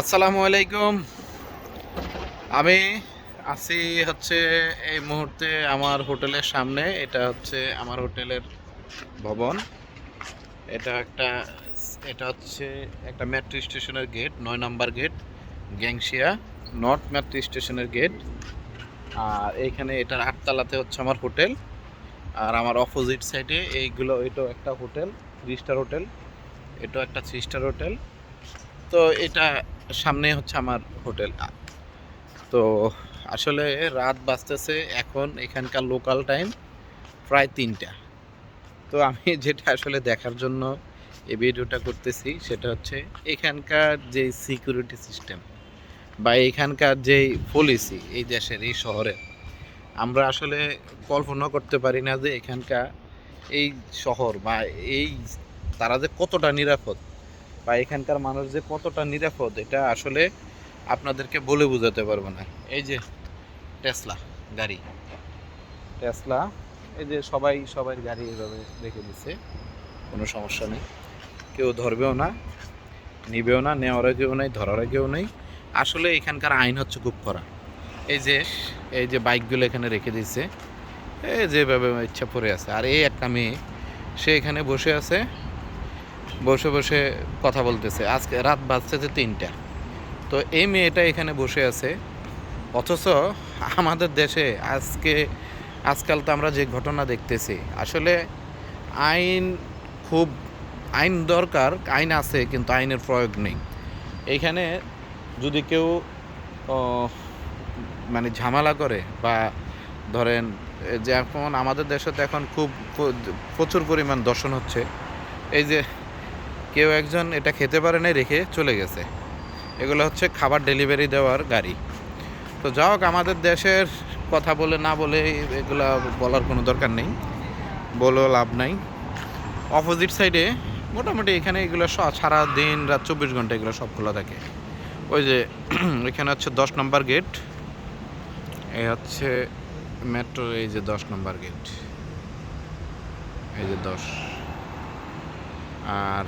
আসসালামু আলাইকুম। আমি আছি হচ্ছে এই মুহূর্তে আমার হোটেলের সামনে। এটা হচ্ছে আমার হোটেলের ভবন। এটা একটা, এটা হচ্ছে একটা মেট্রো স্টেশনের গেট, নয় number gate, Gangxia, north metro স্টেশনের গেট। আর এইখানে এটার আটতলাতে হচ্ছে আমার হোটেল। আর আমার অপোজিট সাইডে এইগুলো এটাও একটা হোটেল, থ্রি স্টার হোটেল এটাও একটা থ্রি স্টার হোটেল। তো এটা সামনে হচ্ছে আমার হোটেল। তো আসলে রাত বাজতেছে এখন এখানকার লোকাল টাইম প্রায় তিনটা। তো আমি যেটা আসলে দেখার জন্য এই ভিডিওটা করতেছি সেটা হচ্ছে এখানকার যে সিকিউরিটি সিস্টেম বা এখানকার যে পলিসি এই দেশের, এই শহরের, আমরা আসলে কল্পনা করতে পারি না যে এখানকার এই শহর বা এই তারা যে কতটা নিরাপদ বা এখানকার মানুষ যে কতটা নিরাপদ, এটা আসলে আপনাদেরকে বলে বোঝাতে পারব না। এই যে টেসলা গাড়ি। টেসলা, এই যে সবাই সবার গাড়ি এভাবে রেখে দিচ্ছে কোনো সমস্যা নেই। কেউ ধরবেও না, নিবেও না নেওয়ার কেউ নেই ধরার কেউ নেই। আসলে এখানকার আইন হচ্ছে খুব করা এই যে এই যে বাইকগুলো এখানে রেখে দিচ্ছে এই যেভাবে ইচ্ছা পড়ে আছে। আর এই একটা মেয়ে, সে এখানে বসে আছে। বসে বসে কথা বলতেছে। আজকে রাত বাজতেছে তিনটা। তো এই মেয়েটা এখানে বসে আছে। অথচ আমাদের দেশে আজকে আজকাল তো আমরা যে ঘটনা দেখতেছি আসলে আইন খুব আইন দরকার আইন আছে কিন্তু আইনের প্রয়োগ নেই। এইখানে যদি কেউ মানে ঝামেলা করে বা ধরেন এ, যেমন আমাদের দেশে তো এখন খুব প্রচুর পরিমাণ দর্শন হচ্ছে। এই যে কেউ একজন এটা খেতে পারে না রেখে চলে গেছে। এগুলো হচ্ছে খাবার ডেলিভারি দেওয়ার গাড়ি। তো যাই হোক, আমাদের দেশের কথা বলে না বলে এগুলা বলার কোনো দরকার নেই। বলেও লাভ নাই। অপোজিট সাইডে মোটামুটি এখানে এগুলো সারা দিন রাত চব্বিশ ঘণ্টা এগুলো সব খোলা থাকে। ওই যে এখানে হচ্ছে দশ নম্বর গেট। এই হচ্ছে মেট্রো এই যে দশ নম্বর গেট। এই যে দশ। আর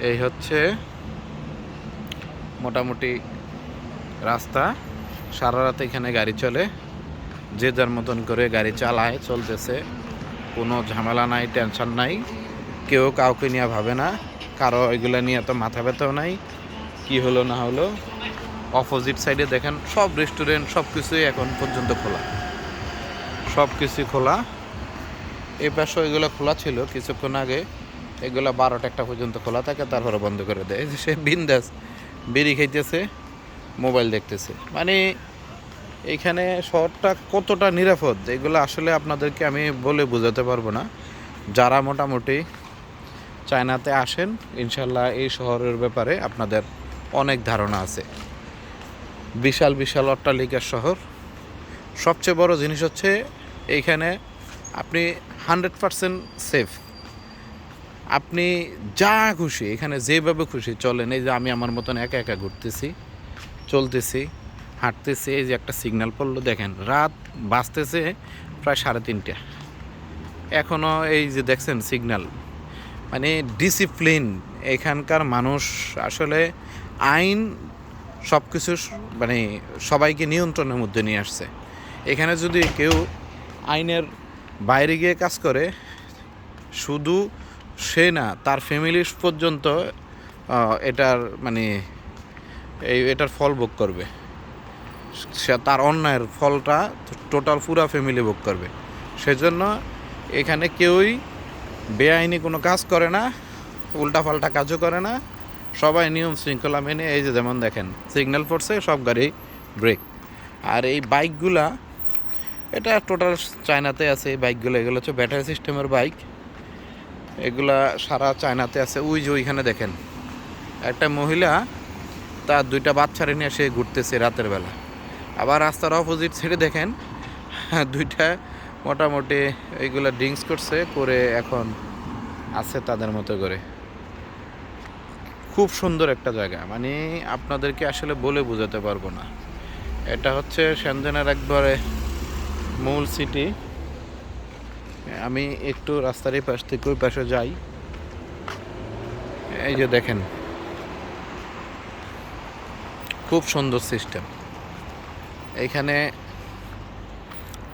এই হচ্ছে মোটামুটি রাস্তা। সারা রাত এখানে গাড়ি চলে। যে যার মতন করে গাড়ি চালায়, চলতেছে। কোনো ঝামেলা নাই, টেনশন নাই। কেউ কাউকে নিয়ে ভাবে না। কারও এগুলো নিয়ে তো মাথা ব্যথাও নাই। কি হলো, না হলো? অপোজিট সাইডে দেখেন, সব রেস্টুরেন্ট সব কিছুই এখন পর্যন্ত খোলা। সব কিছুই খোলা। এই পাশে এগুলো খোলা ছিল কিছুক্ষণ আগে। এগুলো বারোটা একটা পর্যন্ত খোলা থাকে, তারপরে বন্ধ করে দেয়। যে সে বিন্দাস বিড়ি খাইতেছে, মোবাইল দেখতেছে। মানে এখানে শহরটা কতটা নিরাপদ, এগুলো আসলে আপনাদেরকে আমি বলে বোঝাতে পারব না। যারা মোটামুটি চায়নাতে আসেন, ইনশাল্লাহ এই শহরের ব্যাপারে আপনাদের অনেক ধারণা আছে। বিশাল বিশাল অট্টালিকার শহর। সবচেয়ে বড় জিনিস হচ্ছে এইখানে আপনি হান্ড্রেড পারসেন্ট সেফ আপনি যা খুশি, এখানে যেভাবে খুশি চলেন, এই যে আমি আমার মতন একা একা ঘুরতেছি, চলতেছি, হাঁটতেছি, এই যে একটা সিগন্যাল পড়ল, দেখেন, রাত বাজতেছে প্রায় সাড়ে তিনটা। এখনও এই যে দেখছেন সিগন্যাল মানে ডিসিপ্লিন এখানকার মানুষ আসলে আইন সব কিছু মানে সবাইকে নিয়ন্ত্রণের মধ্যে নিয়ে আসছে। এখানে যদি কেউ আইনের বাইরে গিয়ে কাজ করে, শুধু সে না, তার ফ্যামিলি পর্যন্ত এটার মানে এই এটার ফল ভোগ করবে। সে তার অন্যায়ের ফলটা টোটাল পুরা ফ্যামিলি ভোগ করবে। সেজন্য এখানে কেউই বেআইনি কোনো কাজ করে না, উল্টাপাল্টা কাজও করে না। সবাই নিয়ম শৃঙ্খলা মেনে, এই যে যেমন দেখেন সিগন্যাল পড়ছে সব গাড়ি ব্রেক আর এই বাইকগুলা এটা টোটাল চায়নাতে আছে, এই বাইকগুলো এগুলো হচ্ছে ব্যাটারি সিস্টেমের বাইক এগুলা সারা চায়নাতে আছে। ওই যে ওইখানে দেখেন, একটা মহিলা তার দুইটা বাচ্চারে নিয়ে সে ঘুরতেছে রাতের বেলা। আবার রাস্তার অপোজিট সাইডে দেখেন, দুইটা মোটামুটি এইগুলা ড্রিঙ্কস করছে, করে এখন আছে তাদের মতো করে। খুব সুন্দর একটা জায়গা মানে আপনাদেরকে আসলে বলে বোঝাতে পারব না। এটা হচ্ছে সেনজেনের একবারে মূল সিটি আমি একটু রাস্তার এই পাশ থেকে ওই পাশে যাই। এই যে দেখেন। খুব সুন্দর সিস্টেম। এইখানে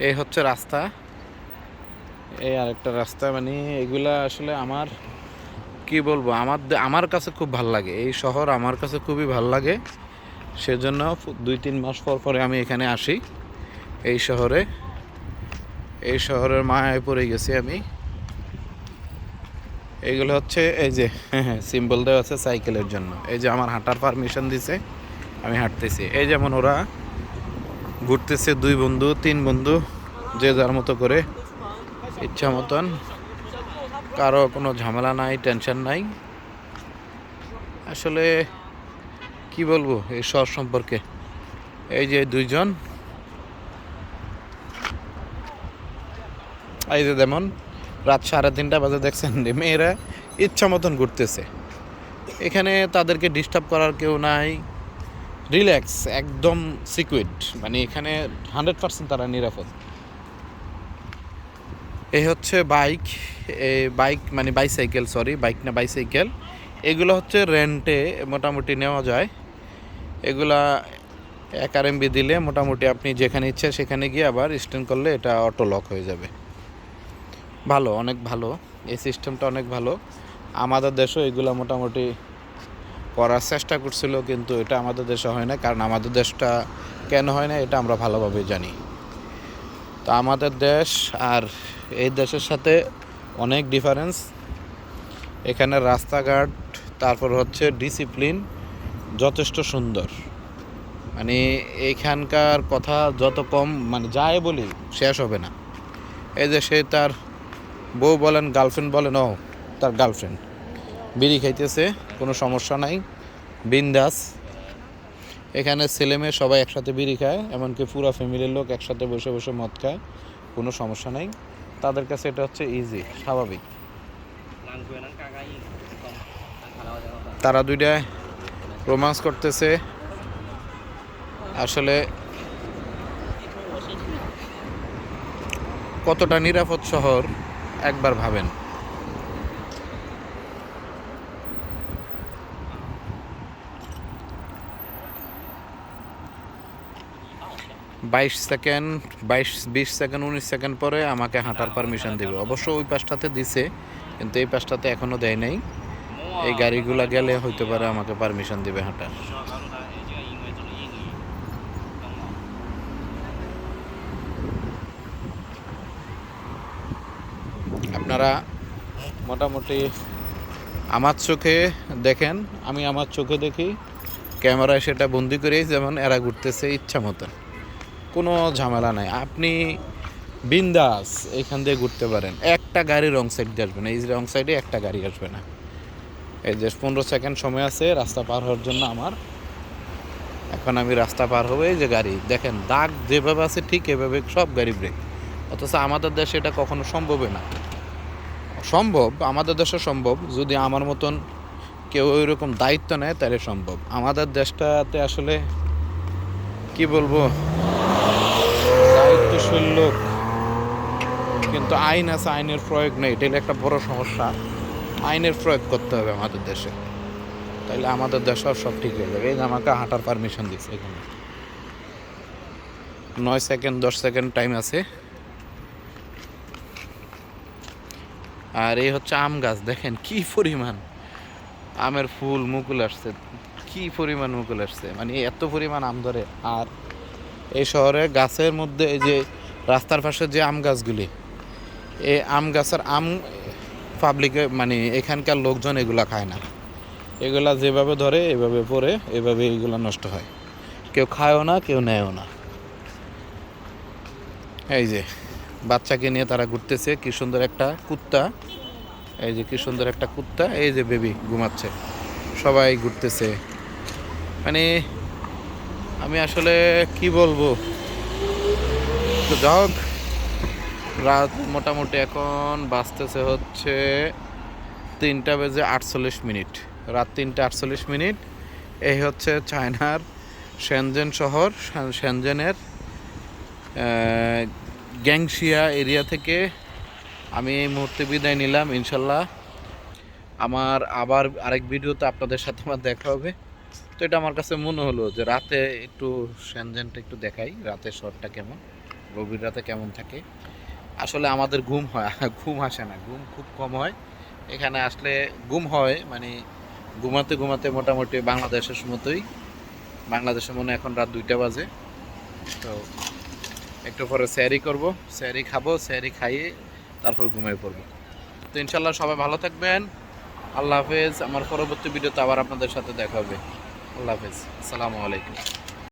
এই হচ্ছে রাস্তা। এই আরেকটা রাস্তা মানে এগুলা আসলে আমার, কি বলব, আমার আমার কাছে খুব ভালো লাগে। এই শহর আমার কাছে খুবই ভালো লাগে। সেজন্য দুই তিন মাস পর পরে আমি এখানে আসি। এই শহরে। এই শহরের মায়ায় পড়ে গেছি আমি। এইগুলো হচ্ছে এই যে সিম্বল দেওয়া আছে সাইকেলের জন্য। এই যে আমার হাঁটার পারমিশন দিছে, আমি হাঁটতেছি। এই যেমন ওরা ঘুরতেছে দুই বন্ধু, তিন বন্ধু, যে যার মতো করে, ইচ্ছা মতন। কারও কোনো ঝামেলা নাই টেনশন নাই। আসলে কি বলব এই শহর সম্পর্কে? এই যে দুইজন এই যে যেমন রাত সাড়ে তিনটা বাজে দেখছেন মেয়েরা ইচ্ছা মতন ঘুরতেছে। এখানে তাদেরকে ডিস্টার্ব করার কেউ নাই। রিল্যাক্স একদম সিকুইড মানে এখানে হান্ড্রেড পার্সেন্ট তারা নিরাপদ। এই হচ্ছে বাইক বাইক মানে বাইসাইকেল সরি বাইক না বাইসাইকেল এগুলো হচ্ছে রেন্টে মোটামুটি নেওয়া যায়। এগুলা এক আর দিলে মোটামুটি আপনি যেখানে ইচ্ছে সেখানে গিয়ে আবার স্ট্যান্ড করলে এটা অটো লক হয়ে যাবে। ভালো, অনেক ভালো। এই সিস্টেমটা অনেক ভালো। আমাদের দেশেও এগুলো মোটামুটি করার চেষ্টা করছিল, কিন্তু এটা আমাদের দেশে হয় না কারণ আমাদের দেশটা কেন হয় না এটা আমরা ভালোভাবে জানি। তো আমাদের দেশ আর এই দেশের সাথে অনেক ডিফারেন্স এখানে রাস্তাঘাট, তারপর হচ্ছে ডিসিপ্লিন যথেষ্ট সুন্দর। মানে এইখানকার কথা যত কম মানে যাই বলি, শেষ হবে না। এই দেশে তার বউ বলেন গার্লফ্রেন্ড বলেন, ও তার গার্লফ্রেন্ড বিড়ি খাইতেছে, কোনো সমস্যা নাই। বিন্দাস। এখানে ছেলে মেয়ে সবাই একসাথে বিড়ি খায়, এমনকি পুরো ফ্যামিলির লোক একসাথে বসে বসে মদ খায়, কোনো সমস্যা নাই। তাদের কাছে এটা হচ্ছে ইজি স্বাভাবিক। তারা দুইটা রোমান্স করতেছে। আসলে কতটা নিরাপদ শহর একবার ভাবেন। বাইশ সেকেন্ড, বাইশ, বিশ সেকেন্ড, উনিশ সেকেন্ড পরে আমাকে হাঁটার পারমিশন দিবে। অবশ্য ওই পাশটাতে দিছে, কিন্তু এই পাশটাতে এখনও দেয় নাই। এই গাড়িগুলা গেলে হইতে পারে আমাকে পারমিশন দিবে হাঁটার। আপনারা মোটামুটি আমার চোখে দেখেন, আমি আমার চোখে দেখি, ক্যামেরায় সেটা বন্দি করেই যেমন এরা ঘুরতেছে ইচ্ছা মতন কোনো ঝামেলা নাই। আপনি বিন্দাস এখান দিয়ে ঘুরতে পারেন। একটা গাড়ি রং সাইড দিয়ে আসবে না। এই রং সাইডে একটা গাড়ি আসবে না। এই যে পনেরো সেকেন্ড সময় আছে, রাস্তা পার হওয়ার জন্য আমার। এখন আমি রাস্তা পার হব, এই যে গাড়ি। দেখেন, দাগ যেভাবে আছে ঠিক এভাবে সব গাড়ি ব্রেক অথচ আমাদের দেশে এটা কখনো সম্ভবই না। সম্ভব, আমাদের দেশে সম্ভব। যদি আমার মতন কেউ ওইরকম দায়িত্ব নেয়, তাহলে সম্ভব। আমাদের দেশটাতে আসলে কি বলব? দায়িত্বশীল লোক। কিন্তু আইন আছে, আইনের প্রয়োগ নেই। এটা একটা বড় সমস্যা। আইনের প্রয়োগ করতে হবে আমাদের দেশে। তাইলে আমাদের দেশে সব ঠিক হয়ে যাবে। এই যে আমাকে হাঁটার পারমিশন দিচ্ছে এখানে। নয় সেকেন্ড দশ সেকেন্ড টাইম আছে। আর এই হচ্ছে আম গাছ, দেখেন কি পরিমাণ। আমের ফুল মুকুল আসছে, কি পরিমাণ মুকুল আসছে মানে এত পরিমাণ আম ধরে। আর এই শহরে গাছের মধ্যে এই যে রাস্তার পাশে যে আম গাছগুলি, এই আম গাছের আম পাবলিকে মানে এখানকার লোকজন এগুলা খায় না। এগুলা যেভাবে ধরে, এভাবে পরে, এভাবে এগুলো নষ্ট হয়। কেউ খায়ও না, কেউ নেয়ও না। এই যে বাচ্চাকে নিয়ে তারা ঘুরতেছে। কি সুন্দর একটা কুত্তা। এই যে কি সুন্দর একটা কুত্তা। এই যে বেবি ঘুমাচ্ছে। সবাই ঘুরতেছে। মানে আমি আসলে কি বলব? তো যাই হোক রাত মোটামুটি এখন বাঁচতেছে হচ্ছে তিনটা বেজে আটচল্লিশ মিনিট। রাত তিনটা আটচল্লিশ মিনিট। এই হচ্ছে চায়নার সেনজেন শহর। আহ, গ্যাংশিয়া এরিয়া থেকে আমি এই মুহূর্তে বিদায় নিলাম, ইনশাল্লাহ। আমার আবার আরেক ভিডিওতে আপনাদের সাথে আমার দেখা হবে। তো এটা আমার কাছে মনে হলো যে রাতে একটু সেনজেনটা একটু দেখাই রাতের শটটা কেমন, গভীর রাতে কেমন থাকে। আসলে আমাদের ঘুম হয়, ঘুম আসে না, ঘুম খুব কম হয়। এখানে আসলে ঘুম হয় মানে ঘুমাতে ঘুমাতে মোটামুটি বাংলাদেশের মতোই। বাংলাদেশে মনে এখন রাত দুইটা বাজে। তো একটু পরে স্যারি করব স্যারি খাব স্যারি খাইয়ে তারপর ঘুমিয়ে পড়ব। তো ইনশাল্লাহ সবাই ভালো থাকবেন। আল্লাহ হাফেজ। আমার পরবর্তী ভিডিওতে আবার আপনাদের সাথে দেখা হবে। আল্লাহ হাফেজ। আসসালামু আলাইকুম।